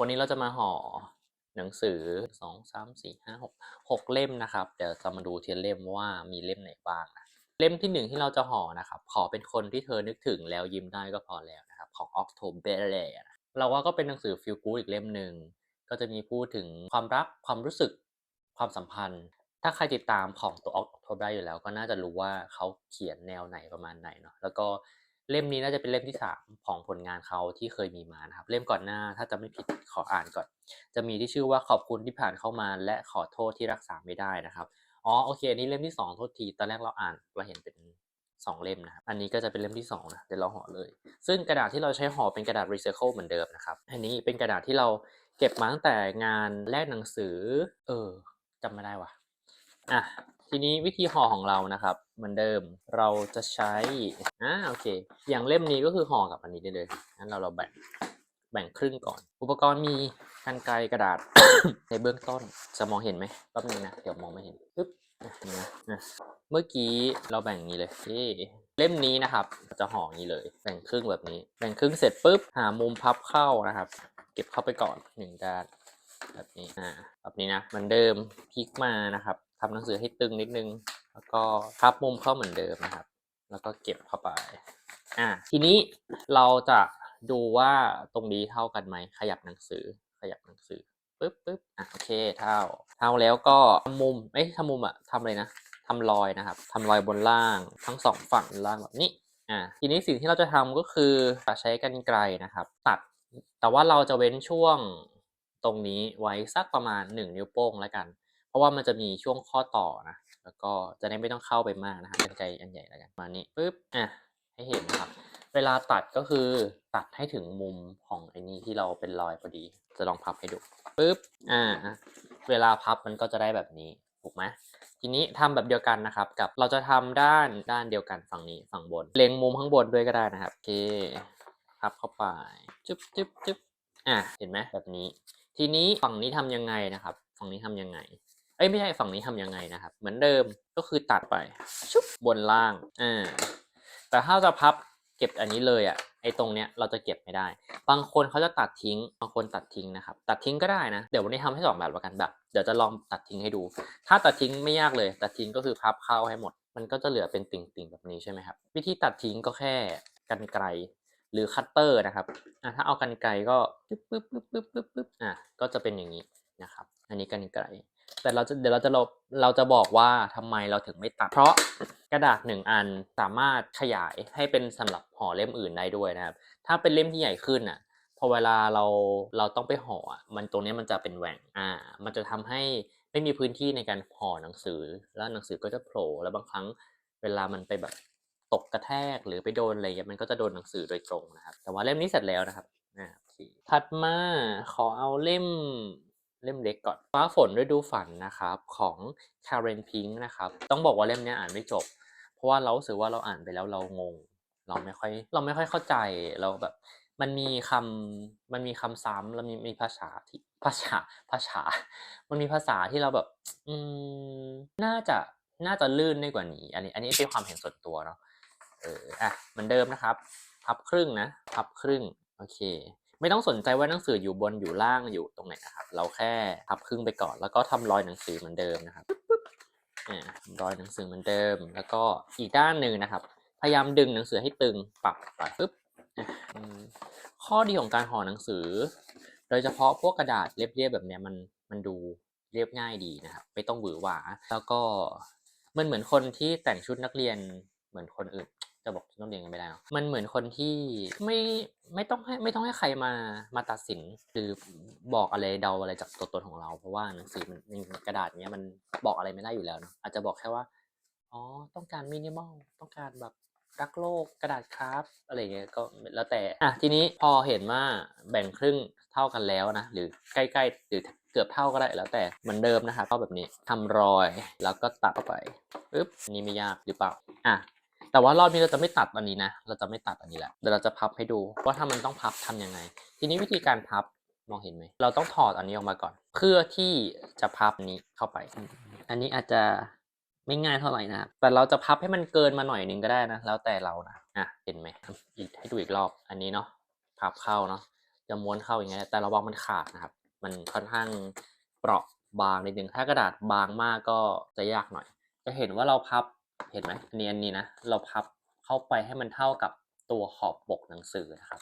วันนี้เราจะมาห่อหนังสือสองสามสี่ห้าหกหกเล่มนะครับ เดี๋ยวจะมาดูทีละเล่มว่ามีเล่มไหนบ้างนะเล่มที่หนึ่งที่เราจะห่อนะครับขอเป็นคนที่เธอนึกถึงแล้วยิ้มได้ก็พอแล้วนะครับของ October นะเราว่าก็เป็นหนังสือ feel good อีกเล่มหนึ่งก็จะมีพูดถึงความรักความรู้สึกความสัมพันธ์ ถ้าใครติดตามของตัว October อยู่แล้ว ก็น่าจะรู้ว่าเขาเขียนแนวไหนประมาณไหนเนาะแล้วก็ เล่มนี้น่าจะเป็นเล่มที่สามของผลงานเขาที่เคยมีมานะครับ เล่มก่อนหน้าถ้าจะไม่ผิดขออ่านก่อน จะมีที่ชื่อว่าขอบคุณที่ผ่านเข้ามาและขอโทษที่รักษาไม่ได้นะครับอ๋อโอเคอันนี้เล่มที่สองโทษทีตอนแรกเราอ่านเราเห็นเป็นสองเล่มนะครับอันนี้ก็จะเป็นเล่มที่สองนะเดี๋ยวเราห่อเลย ซึ่งกระดาษที่เราใช้ห่อเป็นกระดาษรีไซเคิลเหมือนเดิมนะครับอันนี้เป็นกระดาษที่เราเก็บมาตั้งแต่งานแลกหนังสือ เออจำไม่ได้ว่ะอะ ทีนี้วิธีห่อของเรานะครับเหมือนเดิมเราจะใช้อ่าโอเค อย่างเล่มนี้ก็คือห่อกับอันนี้ได้เลยงั้นเราเราแบ่งแบ่งครึ่งก่อน อุปกรณ์มีกรรไกรกระดาษ ในเบื้องต้นจะมองเห็นไหมแป๊บนึงนะเดี๋ยวมองไม่เห็นปึ๊บนี่นะนะเมื่อกี้เราแบ่งนี้เลยเเล่มนี้นะครับ จะห่อยนี้เลย แบ่งครึ่งแบบนี้ แบ่งครึ่งเสร็จปุ๊บหามุมพับเข้านะครับ เก็บเข้าไปก่อนหนึ่งด้านแบบนี้อ่าแบบนี้นะเหมือนเดิมพลิกมานะครับ ทำหนังสือให้ตึงนิดนึง แล้วก็พับมุมเข้าเหมือนเดิมนะครับ แล้วก็เก็บเข้าไปอ่าทีนี้เราจะดูว่าตรงนี้เท่ากันไหมขยับหนังสือขยับหนังสือปึ๊บปึ๊บอะโอเคเท่า เท่าแล้วก็ทำมุมเอ้ยทำมุมอะทำอะไรนะทำรอยนะครับทำรอยบนล่างทั้งสองฝั่งล่างแบบนี้อ่าทีนี้สิ่งที่เราจะทำก็คือใช้กรรไกรนะครับ ตัด แต่ว่าเราจะเว้นช่วงตรงนี้ไว้สักประมาณ 1 นิ้วโป้งแล้วกัน เพราะว่ามันจะมีช่วงข้อต่อนะ แล้วก็จะได้ไม่ต้องเข้าไปมากนะฮะกรรไกรอันใหญ่แล้วกันมานี้ปึ๊บอะให้เห็นนะครับ เวลาตัดก็คือตัดให้ถึงมุมของไอ้นี้ที่เราเป็นรอยพอดี จะลองพับให้ดูปึ๊บอ่าเวลาพับมันก็จะได้แบบนี้ถูกไหมทีนี้ทำแบบเดียวกันนะครับ กับเราจะทำด้านด้านเดียวกันฝั่งนี้ฝั่งบน เล็งมุมข้างบนด้วยก็ได้นะครับโอเคพับเข้าไปจึ๊บจึ๊บจึ๊บอะเห็นไหมแบบนี้ ทีนี้ฝั่งนี้ทำยังไงนะครับ ฝั่งนี้ทำยังไง เอ้ยไม่ใช่ฝั่งนี้ทำยังไงนะครับ เหมือนเดิมก็คือตัดไปชุบบนล่างอ่าแต่ถ้าจะพับเก็บอันนี้เลยอะไอ้ตรงเนี้ยเราจะเก็บไม่ได้ บางคนเขาจะตัดทิ้ง บางคนตัดทิ้งนะครับ ตัดทิ้งก็ได้นะ เดี๋ยววันนี้ทำให้สองแบบแล้วกันแบบ เดี๋ยวจะลองตัดทิ้งให้ดู ถ้าตัดทิ้งไม่ยากเลย ตัดทิ้งก็คือพับเข้าให้หมด มันก็จะเหลือเป็นติ่งๆแบบนี้ใช่ไหมครับ วิธีตัดทิ้งก็แค่กรรไกรหรือคัตเตอร์นะครับอะถ้าเอากรรไกรก็ปึ๊บปึ๊บปึ๊บปึ๊บปึ๊บปึ๊บอะก็จะเป็นอย่างนี้นะครับ อันนี้กรรไกร แต่เราจะเดี๋ยวเราจะเราเราจะบอกว่าทำไมเราถึงไม่ตัด เพราะกระดาษหนึ่งอันสามารถขยายให้เป็นสำหรับห่อเล่มอื่นได้ด้วยนะครับ ถ้าเป็นเล่มที่ใหญ่ขึ้นอะพอเวลาเราเราต้องไปห่ออะมันตรงนี้มันจะเป็นแหว่งอ่า มันจะทำให้ไม่มีพื้นที่ในการห่อหนังสือ แล้วหนังสือก็จะโผล่แล้วบางครั้งเวลามันไปแบบตกกระแทกหรือไปโดนอะไรเงี้ยมันก็จะโดนหนังสือโดยตรงนะครับ แต่ว่าเล่มนี้เสร็จแล้วนะครับอ่าถัดมาขอเอาเล่ม เล่มเล็กก่อนฟ้าฝนฤดูฝันนะครับของ Karen Pink นะครับต้องบอกว่าเล่มนี้อ่านไม่จบ เพราะว่าเราสึกว่าเราอ่านไปแล้วเรางง เราไม่ค่อยเราไม่ค่อยเข้าใจเราแบบมันมีคำมันมีคำซ้ำแล้วมีมีภาษาที่ภาษาภาษา มันมีภาษาที่เราแบบ อืมน่าจะน่าจะลื่นได้กว่านี้ อันนี้ อันนี้เป็นความเห็นส่วนตัวเนาะเอออะเหมือนเดิมนะครับ พับครึ่งนะ พับครึ่ง โอเค ไม่ต้องสนใจว่าหนังสืออยู่บนอยู่ล่างอยู่ตรงไหนนะครับ เราแค่พับครึ่งไปก่อน แล้วก็ทำรอยหนังสือเหมือนเดิมนะครับอ่รอยหนังสือเหมือนเดิม แล้วก็อีกด้านหนึ่งนะครับ พยายามดึงหนังสือให้ตึงปรับไปปึ๊บข้อดีของการห่อหนังสือ โดยเฉพาะพวกกระดาษเรียบๆแบบเนี้ยมันมันดูเรียบง่ายดีนะครับ ไม่ต้องหวือหวา แล้วก็มันเหมือนคนที่แต่งชุดนักเรียนเหมือนคนอื่น จะบอกต้องเรียนกันไม่ได้มันเหมือนคนที่ไม่ไม่ต้องให้ไม่ต้องให้ใครมามาตัดสิน หรือบอกอะไรเดาอะไรจากตัวตนของเรา เพราะว่าหนังสือมันกระดาษเนี้ยมันบอกอะไรไม่ได้อยู่แล้วเนาะอาจจะบอกแค่ว่าอ๋อต้องการมินิมอลต้องการแบบรักโลกกระดาษคราฟอะไรเงี้ยก็แล้วแต่อะทีนี้พอเห็นว่าแบ่งครึ่งเท่ากันแล้วนะหรือใกล้ๆหรือเกือบเท่าก็ได้แล้วแต่เหมือนเดิมนะครับเข้าแบบนี้ทำรอยแล้วก็ตัดเข้าไปปึ๊บนี่ไม่ยากหรือเปล่าอะ แต่ว่ารอบนี้เราจะไม่ตัดอันนี้นะ เราจะไม่ตัดอันนี้แหละเดี๋ยวเราจะพับให้ดูว่าถ้ามันต้องพับทำยังไง ทีนี้วิธีการพับมองเห็นไหม เราต้องถอดอันนี้ออกมาก่อน เพื่อที่จะพับนี้เข้าไป อันนี้อาจจะไม่ง่ายเท่าไหร่นะแต่เราจะพับให้มันเกินมาหน่อยนึงก็ได้นะ แล้วแต่เรานะอะเห็นไหมอีกให้ดูอีกรอบอันนี้เนาะพับเข้าเนาะจะม้วนเข้าอย่างเงี้ยแต่ระวังมันขาดนะครับ มันค่อนข้างเปราะบางนิดนึงถ้ากระดาษบางมากก็จะยากหน่อย จะเห็นว่าเราพับ เห็นไหมเนียนนี้นะ เราพับเข้าไปให้มันเท่ากับตัวขอบปกหนังสือนะครับ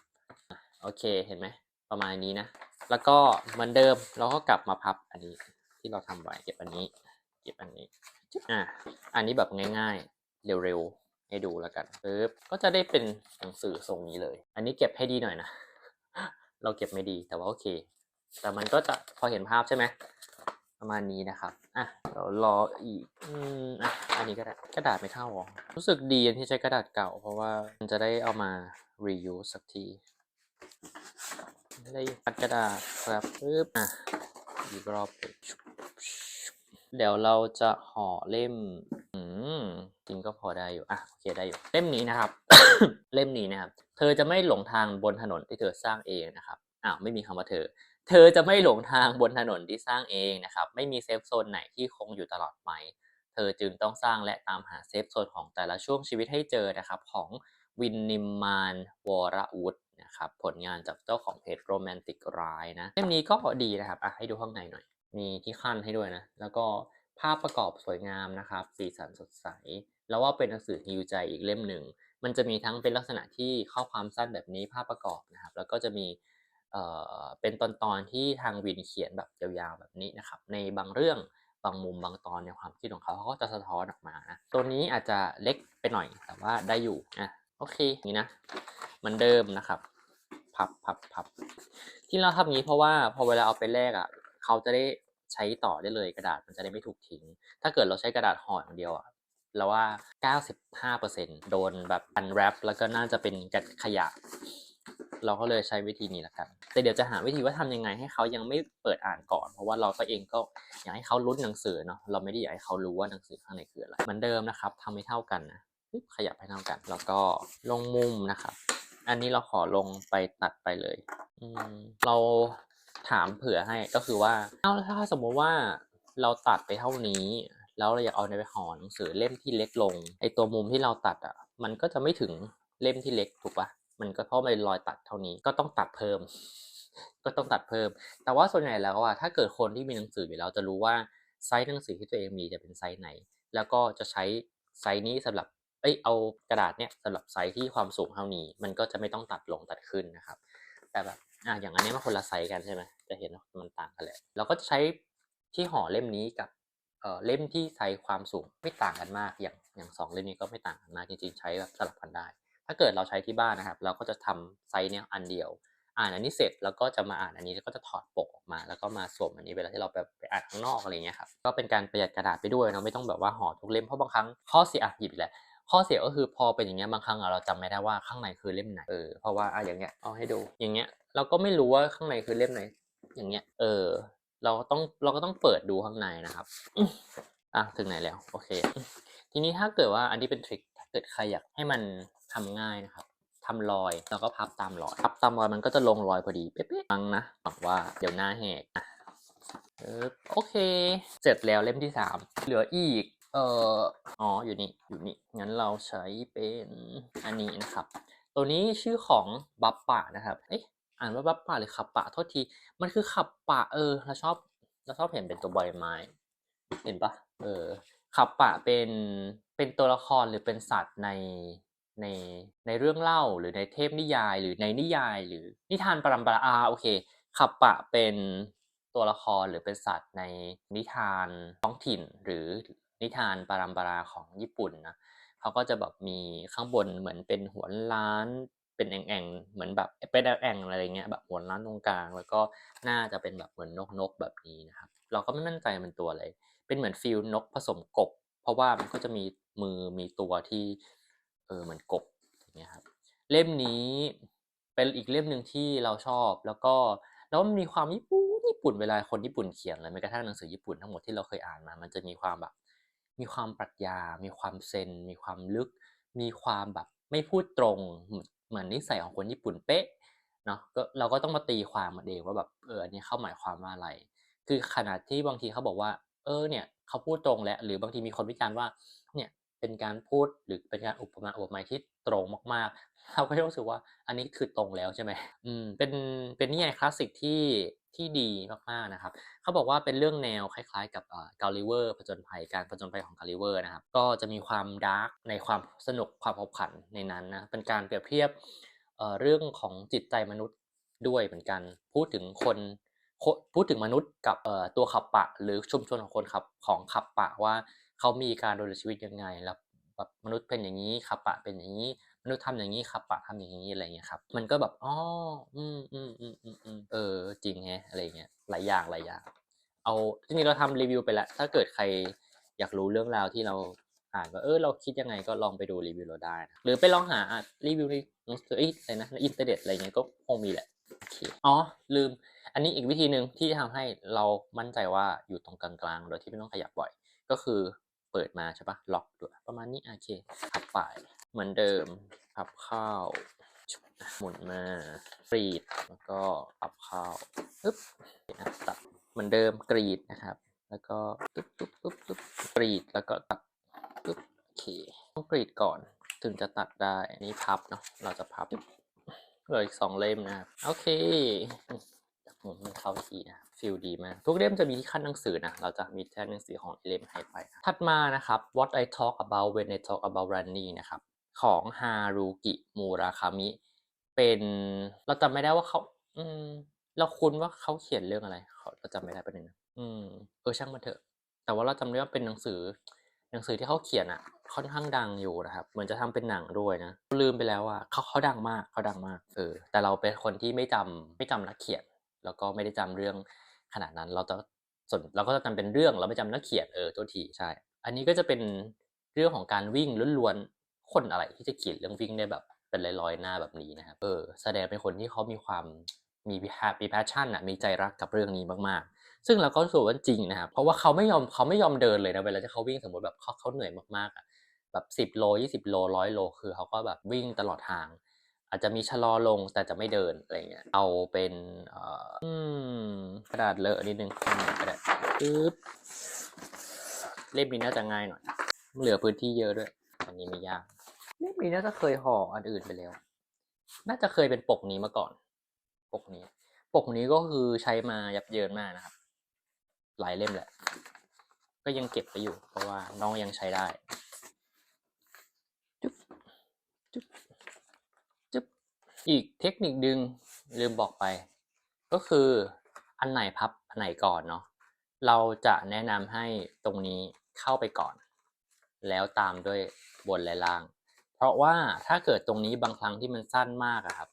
โอเค เห็นไหม ประมาณนี้นะ แล้วก็เหมือนเดิมเราก็กลับมาพับอันนี้ที่เราทำไว้เก็บอันนี้ เก็บอันนี้ อะ อันนี้แบบง่ายๆ เร็วๆ ให้ดูแล้วกันปึ๊บ ก็จะได้เป็นหนังสือทรงนี้เลย อันนี้เก็บให้ดีหน่อยนะ เราเก็บไม่ดีแต่ว่าโอเค แต่มันก็จะพอเห็นภาพใช่ไหม ประมาณนี้นะครับ อะเรารออีก อืมอะ อันนี้ก็ได้กระดาษไม่เท่าหรอ รู้สึกดีที่ใช้กระดาษเก่า เพราะว่ามันจะได้เอามา reuse สักที ได้พัดกระดาษครับปึ๊บ อะ อีกรอบเลยเดี๋ยวเราจะห่อเล่ม อืมจริงก็พอได้อยู่ อะ โอเคได้อยู่ เล่มนี้นะครับ เล่มนี้นะครับ เธอจะไม่หลงทางบนถนนที่เธอสร้างเองนะครับ อ้าว ไม่มีคำว่าเธอ เธอจะไม่หลงทางบนถนนที่สร้างเองนะครับ ไม่มีเซฟโซนไหนที่คงอยู่ตลอดไป เธอจึงต้องสร้างและตามหาเซฟโซนของแต่ละช่วงชีวิตให้เจอนะครับ ของวินนิมมานวรวุฒินะครับ ผลงานจากเจ้าของเพจโรแมนติกรายนะเล่มนี้ก็ดีนะครับอะให้ดูข้างในหน่อย มีที่ขั้นให้ด้วยนะ แล้วก็ภาพประกอบสวยงามนะครับ สีสันสดใส แล้วว่าเป็นหนังสือฮิวใจอีกเล่มหนึ่ง มันจะมีทั้งเป็นลักษณะที่ข้อความสั้นแบบนี้ภาพประกอบนะครับ แล้วก็จะมี เอ่อเป็นตอนๆที่ทางวินเขียนแบบยาวๆแบบนี้นะครับ ในบางเรื่องบางมุมบางตอนในความคิดของเขาเขาก็จะสะท้อนออกมานะตัวนี้อาจจะเล็กไปหน่อยแต่ว่าได้อยู่อะโอเคนี่นะเหมือนเดิมนะครับ พับพับพับที่เราทำงี้เพราะว่าพอเวลาเอาไปแลกอะเขาจะได้ใช้ต่อได้เลยกระดาษมันจะได้ไม่ถูกทิ้ง ถ้าเกิดเราใช้กระดาษห่ออย่างเดียวอะเราว่า 95%โดนแบบอันแรปแล้วก็น่าจะเป็นกระขยะ เราก็เลยใช้วิธีนี้และกันแต่เดี๋ยวจะหาวิธีว่าทำยังไงให้เขายังไม่เปิดอ่านก่อน เพราะว่าเราก็เองก็อยากให้เขาลุ้นหนังสือเนาะ เราไม่ได้อยากให้เขารู้ว่าหนังสือข้างในคืออะไร เหมือนเดิมนะครับทำให้เท่ากันนะขยับให้เท่ากัน แล้วก็ลงมุมนะครับ อันนี้เราขอลงไปตัดไปเลย อืมเราถามเผื่อให้ก็คือว่า เอาแล้วถ้าสมมติว่าเราตัดไปเท่านี้ แล้วเราอยากเอาไปห่อหนังสือเล่มที่เล็กลง ไอตัวมุมที่เราตัดอะ มันก็จะไม่ถึงเล่มที่เล็กถูกปะ มันก็เพราะมันรอยตัดเท่านี้ก็ต้องตัดเพิ่ม ก็ต้องตัดเพิ่ม แต่ว่าส่วนใหญ่แล้วอะถ้าเกิดคนที่มีหนังสืออยู่แล้วจะรู้ว่าไซส์หนังสือที่ตัวเองมีจะเป็นไซส์ไหน แล้วก็จะใช้ไซส์นี้สำหรับเอ้ยเอากระดาษเนี่ยสำหรับไซส์ที่ความสูงเท่านี้ มันก็จะไม่ต้องตัดลงตัดขึ้นนะครับ แต่แบบอะอย่างอันนี้มันคนละไซส์กันใช่ไหมจะเห็นว่ามันต่างกันแหละเราก็จะใช้ที่ห่อเล่มนี้กับเอ่อเล่มที่ไซส์ความสูงไม่ต่างกันมากอย่างอย่างสองเล่มนี้ก็ไม่ต่างกันมากจริงๆใช้แบบสลับกันได้ ถ้าเกิดเราใช้ที่บ้านนะครับ เราก็จะทำไซส์เนี้ยอันเดียว อ่านอันนี้เสร็จแล้วก็จะมาอ่านอันนี้แล้วก็จะถอดปกออกมา แล้วก็มาสวมอันนี้เวลาที่เราไปไปอ่านข้างนอกอะไรเงี้ยครับก็เป็นการประหยัดกระดาษไปด้วยเนาะไม่ต้องแบบว่าห่อทุกเล่มเพราะบางครั้งข้อเสียอะหยิบอีกแล้วข้อเสียก็คือพอเป็นอย่างเงี้ยบางครั้งเราจำไม่ได้ว่าข้างในคือเล่มไหนเออเพราะว่าอะอย่างเงี้ยเอาให้ดูอย่างเงี้ยเราก็ไม่รู้ว่าข้างในคือเล่มไหน อย่างเงี้ยเออ เราต้องเราก็ต้องเปิดดูข้างในนะครับอะถึงไหนแล้วโอเค ทีนี้ถ้าเกิดว่าอันนี้เป็นทริคถ้าเกิดใครอยากให้มัน ทำง่ายนะครับทำรอยแล้วก็พับตามรอยพับตามรอยมันก็จะลงรอยพอดีเป๊ะๆฟังนะบอกว่าเดี๋ยวหน้าแหกอะโอเค เสร็จแล้วเล่มที่สามเหลืออีกเอ่ออ๋ออยู่นี่อยู่นี่งั้นเราใช้เป็นอันนี้นะครับ ตัวนี้ชื่อของบัปปะนะครับเอ๊ะอ่านว่าบัปปะหรือขับปะโทษทีมันคือขับปะเออเราชอบเราชอบเห็นเป็นตัวใบไม้เห็นปะเออขับปะเป็นเป็นตัวละครหรือเป็นสัตว์ใน ในในเรื่องเล่าหรือในเทพนิยายหรือในนิยาย หรือนิทานปรัมปราอาโอเคขับปะเป็นตัวละครหรือเป็นสัตว์ในนิทานท้องถิ่น หรือนิทานปรัมปราของญี่ปุ่นนะเขาก็จะแบบมีข้างบนเหมือนเป็นหัวล้านเป็นแอ่งๆเหมือนแบบเป็นแอ่งอะไรเงี้ยแบบหัวล้านตรงกลาง แล้วก็หน้าจะเป็นแบบเหมือนนกๆแบบนี้นะครับ เราก็ไม่มั่นใจมันตัวอะไร เป็นเหมือนฟิลนกผสมกบ เพราะว่ามันก็จะมีมือมีตัวที่ เออเหมือนกบอย่างเงี้ยครับเล่มนี้เป็นอีกเล่มหนึ่งที่เราชอบแล้วก็แล้วมันมีความญี่ปุ่นญี่ปุ่นเวลาคนญี่ปุ่นเขียนเลยแม้กระทั่งหนังสือญี่ปุ่นทั้งหมดที่เราเคยอ่านมา มันจะมีความแบบ มีความปรัชญา มีความเซน มีความลึก มีความแบบไม่พูดตรงเหมือนนิสัยของคนญี่ปุ่นเป๊ะเนาะก็เราก็ต้องมาตีความมันเองว่าแบบเอออันนี้เข้าหมายความว่าอะไร คือขนาดที่บางทีเขาบอกว่า เออเนี่ยเขาพูดตรงแล้วหรือบางทีมีคนวิจารณ์ว่าเนี่ย เป็นการพูดหรือเป็นการอุปมาอุปไมยที่ตรงมากๆ เราก็จะรู้สึกว่าอันนี้คือตรงแล้วใช่ไหมอืมเป็นเป็นนิยายคลาสสิกที่ที่ดีมากๆนะครับ เขาบอกว่าเป็นเรื่องแนวคล้ายๆ กับกาลิเวอร์ผจญภัยการผจญภัยของกาลิเวอร์นะครับ ก็จะมีความดาร์กในความสนุกความขบขันในนั้นนะ เป็นการเปรียบเทียบเอ่อเรื่องของจิตใจมนุษย์ด้วยเหมือนกัน พูดถึงคนพูดถึงมนุษย์กับเอ่อตัวขับปะ หรือชุมชนของคนขับของขับปะว่า เขามีการดำเนินชีวิตยังไงแล้วแบบมนุษย์เป็นอย่างนี้ขับปะเป็นอย่างนี้มนุษย์ทำอย่างนี้ขับปะทำอย่างนี้อะไรเงี้ยครับ มันก็แบบอ๋ออืมอืมอืมอืมอืมเออ จริงแฮะอะไรเงี้ยหลายอย่างหลายอย่าง เอาจริงๆเราทำรีวิวไปแล้ว ถ้าเกิดใครอยากรู้เรื่องราวที่เราอ่านว่าเออเราคิดยังไงก็ลองไปดูรีวิวเราได้นะหรือไปลองหารีวิวในหนังสือเอ้ยอะไรนะในอินเทอร์เน็ตอะไรเงี้ยก็คงมีแหละโอเคอ๋อลืม อันนี้อีกวิธีหนึ่งที่จะทำให้เรามั่นใจว่าอยู่ตรงกลางๆ โดยที่ไม่ต้องขยับบ่อย ก็คือ ปิดมาใช่ปะล็อกด้วยประมาณนี้โอเคพับไปเหมือนเดิมพับเข้าหมุนมาฟรีดแล้วก็พับเข้าปึ๊บนะตัดเหมือนเดิมกรีดนะครับ แล้วก็ปึ๊บปึ๊บปึ๊บปึ๊บกรีดแล้วก็ตัดปึ๊บโอเคต้องกรีดก่อนถึงจะตัดได้อันนี้พับเนาะเราจะพับเหลืออีกสองเล่มนะครับโอเค หมุนมันเข้าทีนะฟิลดีมาก ทุกเล่มจะมีที่ขั้นหนังสือนะ เราจะมีแท่นหนังสือของเล่มให้ไป ถัดมานะครับ What I Talk About When I Talk About Running นะครับ ของฮารุกิมูราคามิ เป็นเราจำไม่ได้ว่าเขาอืมเราคุ้นว่าเขาเขียนเรื่องอะไรเราจำไม่ได้ประเด็นนะอืมเออช่างมันเถอะ แต่ว่าเราจำได้ว่าเป็นหนังสือ หนังสือที่เขาเขียนอะ ค่อนข้างดังอยู่นะครับ เหมือนจะทำเป็นหนังด้วยนะลืมไปแล้วว่าเขาเขาดังมากเขาดังมากเออแต่เราเป็นคนที่ไม่จำไม่จำนักเขียน แล้วก็ไม่ได้จำเรื่องขนาดนั้น เราจะสนเราก็จะจำเป็นเรื่องเราไม่จำนักเขียนเออตัวทีใช่ อันนี้ก็จะเป็นเรื่องของการวิ่งล้วนๆคนอะไรที่จะเขียนเรื่องวิ่งได้แบบเป็นร้อยๆหน้าแบบนี้นะครับเออแสดงเป็นคนที่เขามีความมีมีแพชชั่นอะมีใจรักกับเรื่องนี้มากๆ ซึ่งเราก็รู้สึกว่าจริงนะครับเพราะว่าเขาไม่ยอมเขาไม่ยอมเดินเลยนะเวลาที่เขาวิ่งสมมติแบบเขาเขาเหนื่อยมากๆอะแบบสิบโลยี่สิบโลร้อยโลคือเขาก็แบบวิ่งตลอดทาง อาจจะมีชะลอลงแต่จะไม่เดินอะไรเงี้ย เอาเป็นเอ่อกระดาษเลอะนิดนึงกระดาษปึ๊บเล่มนี้น่าจะง่ายหน่อย เหลือพื้นที่เยอะด้วย อันนี้ไม่ยาก เล่มนี้น่าจะเคยห่ออันอื่นไปแล้ว น่าจะเคยเป็นปกนี้มาก่อน ปกนี้ ปกนี้ก็คือใช้มายับเยินมากนะครับ หลายเล่มแหละ ก็ยังเก็บไปอยู่ เพราะว่าน้องยังใช้ได้จุ๊บจุ๊บ อีกเทคนิคดึงลืมบอกไป ก็คืออันไหนพับอันไหนก่อนเนาะเราจะแนะนำให้ตรงนี้เข้าไปก่อน แล้วตามด้วยบนและล่าง เพราะว่าถ้าเกิดตรงนี้บางครั้งที่มันสั้นมากอะครับ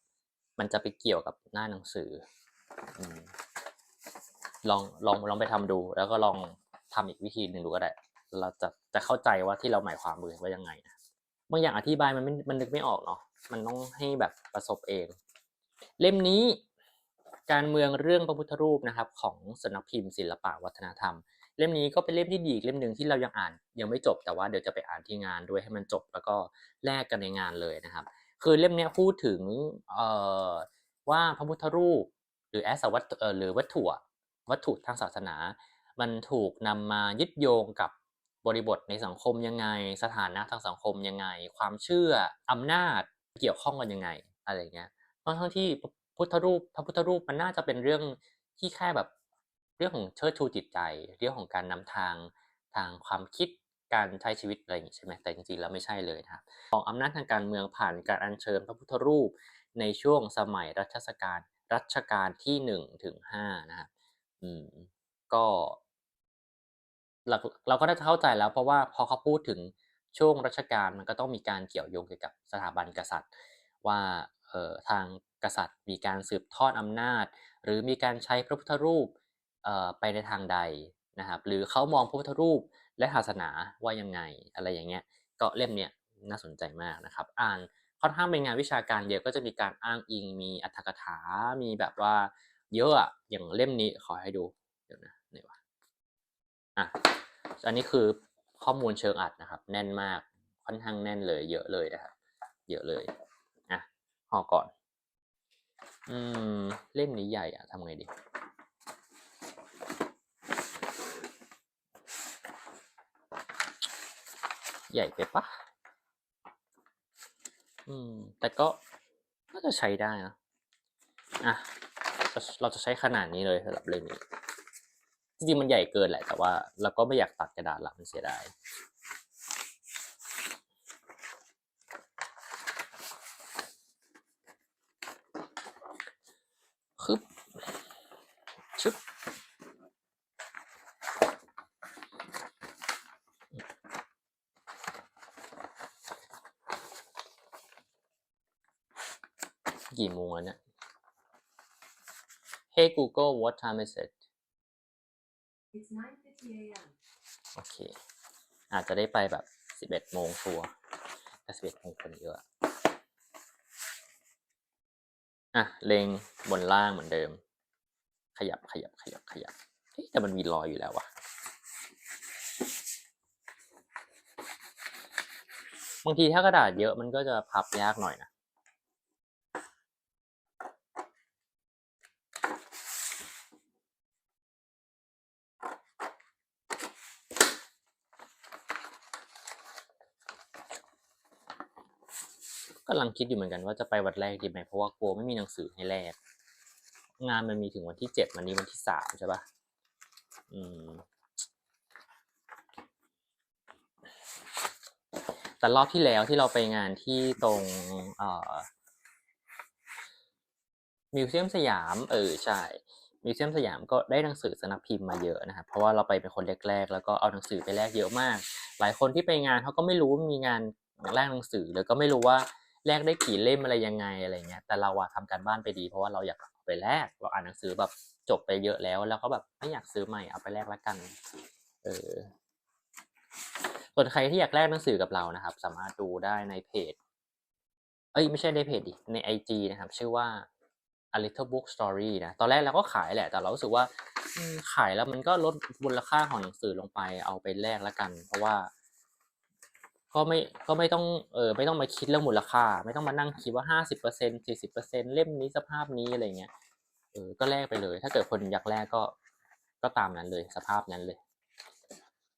มันจะไปเกี่ยวกับหน้าหนังสืออลองลองลองไปทำดู แล้วก็ลองทำอีกวิธีหนึ่งดูก็ได้ เราจะจะเข้าใจว่าที่เราหมายความมือว่ายังไงนะ บางอย่างอธิบายมันไม่มันนึกไม่ออกเนาะมันต้องให้แบบประสบเอง เล่มนี้การเมืองเรื่องพระพุทธรูปนะครับ ของสนักพิมพ์ศิลปะวัฒนธรรม เล่มนี้ก็เป็นเล่มที่ดีเล่มหนึ่งที่เรายังอ่าน ยังไม่จบแต่ว่าเดี๋ยวจะไปอ่านที่งานด้วยให้มันจบแล้วก็แลกกันในงานเลยนะครับ คือเล่มนี้พูดถึงเอ่อว่าพระพุทธรูป หรือแอสวัตหรือวัตถุวัตถุทางศาสนา มันถูกนำมายึดโยงกับ บริบทในสังคมยังไง สถานะทางสังคมยังไง ความเชื่ออำนาจเกี่ยวข้องกันยังไงอะไรเงี้ยทั้งที่พุทธรูปพระพุทธรูปมันน่าจะเป็นเรื่องที่แค่แบบเรื่องของเชิดชูจิตใจ เรื่องของการนำทางทางความคิดการใช้ชีวิตอะไรอย่างนี้ใช่ไหมแต่จริงๆแล้วไม่ใช่เลยนะครับของอำนาจทางการเมืองผ่านการอัญเชิญพระพุทธรูปในช่วงสมัยรัชกาลรัชกาลที่หนึ่งถึงห้านะครับอืมก็ เราเราก็ได้เข้าใจแล้ว เพราะว่าพอเขาพูดถึงช่วงรัชกาลมันก็ต้องมีการเกี่ยวโยงเกี่ยวกับสถาบันกษัตริย์ ว่าเอ่อทางกษัตริย์ มีการสืบทอดอำนาจ หรือมีการใช้พระพุทธรูปเอ่อไปในทางใดนะครับ หรือเขามองพระพุทธรูปและศาสนาว่ายังไงอะไรอย่างเงี้ยก็เล่มเนี้ยน่าสนใจมากนะครับ อ่านค่อนข้างเป็นงานวิชาการเยอะก็จะมีการอ้างอิงมีอัตถกถา มีแบบว่าเยอะอะอย่างเล่มนี้ขอให้ดูเดี๋ยวนะไหนวะ อะอันนี้คือข้อมูลเชิงอัดนะครับ แน่นมากค่อนข้างแน่นเลย เยอะเลยนะครับเยอะเลยอะห่อก่อน อืมเล่มนี้ใหญ่อะทำไงดีใหญ่ไปปะอืม แต่ก็น่าจะใช้ได้นะ อะเราเราจะใช้ขนาดนี้เลยสำหรับเรื่องนี้ จริงๆมันใหญ่เกินแหละแต่ว่าเราก็ไม่อยากตัดกระดาษหละมันเสียดายคึบชึบกี่โมงแล้วเนี่ย Hey Google what time is it It's 9:50 a.m. โอเค อาจจะได้ไปแบบสิบเอ็ดโมงชัวร์แต่สิบเอ็ดโมงคนเยอะอะเลงบนล่างเหมือนเดิม ขยับขยับขยับขยับเอ๊ะแต่มันมีรอยอยู่แล้ววะบางทีถ้ากระดาษเยอะมันก็จะพับยากหน่อยนะ กำลังคิดอยู่เหมือนกันว่าจะไปวันแรกดีไหมเพราะว่ากลัวไม่มีหนังสือให้แลกงานมันมีถึงวันที่เจ็ดวันนี้วันที่สามใช่ปะอืม แต่รอบที่แล้วที่เราไปงานที่ตรงเอ่อมิวเซียมสยามเออใช่มิวเซียมสยามก็ได้หนังสือสนักพิมพ์มาเยอะนะครับเพราะว่าเราไปเป็นคนแรกๆแล้วก็เอาหนังสือไปแลกเยอะมาก หลายคนที่ไปงานเขาก็ไม่รู้มีงานแลกหนังสือหรือก็ไม่รู้ว่า แลกได้กี่เล่มอะไรยังไงอะไรเงี้ย แต่เราอะทำการบ้านไปดี เพราะว่าเราอยากเอาไปแลกเราอ่านหนังสือแบบจบไปเยอะแล้ว แล้วก็แบบไม่อยากซื้อใหม่เอาไปแลกละกัน เออส่วนใครที่อยากแลกหนังสือกับเรานะครับ สามารถดูได้ในเพจ เอ้ยไม่ใช่ในเพจดิใน IG นะครับ ชื่อว่า a little book story นะ ตอนแรกเราก็ขายแหละ แต่เรารู้สึกว่าขายแล้วมันก็ลดมูลค่าของหนังสือลงไปเอาไปแลกละกัน เพราะว่า ก็ไม่ก็ไม่ต้องเออไม่ต้องมาคิดเรื่องมูลค่า ไม่ต้องมานั่งคิดว่าห้าสิบเปอร์เซ็นสี่สิบเปอร์เซ็นเล่มนี้สภาพนี้อะไรเงี้ยเออก็แลกไปเลย ถ้าเกิดคนอยากแลกก็ก็ตามนั้นเลยสภาพนั้นเลย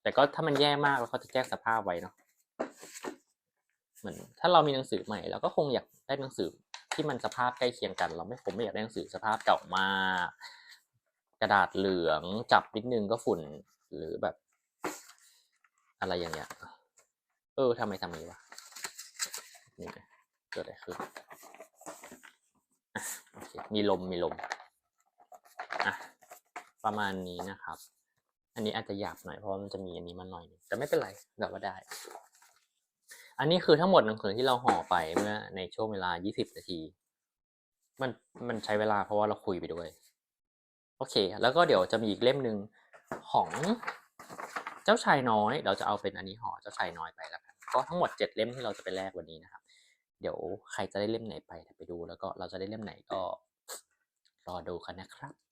แต่ก็ถ้ามันแย่มากเราก็จะแจ้งสภาพไว้เนาะเหมือนถ้าเรามีหนังสือใหม่เราก็คงอยากได้หนังสือที่มันสภาพใกล้เคียงกัน เราไม่ผมไม่อยากได้หนังสือสภาพเก่ามากกระดาษเหลืองจับนิดนึงก็ฝุ่นหรือแบบ อะไรอย่างเงี้ย เออทำไมทำอย่างนี้วะนี่เกิดอะไรขึ้นอะโอมีลมมีลมอะประมาณนี้นะครับ อันนี้อาจจะหยาบหน่อยเพราะมันจะมีอันนี้มาหน่อยแต่ไม่เป็นไรแบบว่าได้ อันนี้คือทั้งหมดหนังสือที่เราห่อไปเมื่อในช่วงเวลา 20 นาที มันมันใช้เวลาเพราะว่าเราคุยไปด้วย โอเค แล้วก็เดี๋ยวจะมีอีกเล่มหนึ่งของเจ้าชายน้อย เราจะเอาเป็นอันนี้ห่อเจ้าชายน้อยไปแล้ว ก็ทั้งหมดเจ็ดเล่มที่เราจะไปแลกวันนี้นะครับ เดี๋ยวใครจะได้เล่มไหนไปไปดูแล้วก็เราจะได้เล่มไหนก็รอดูกันนะครับ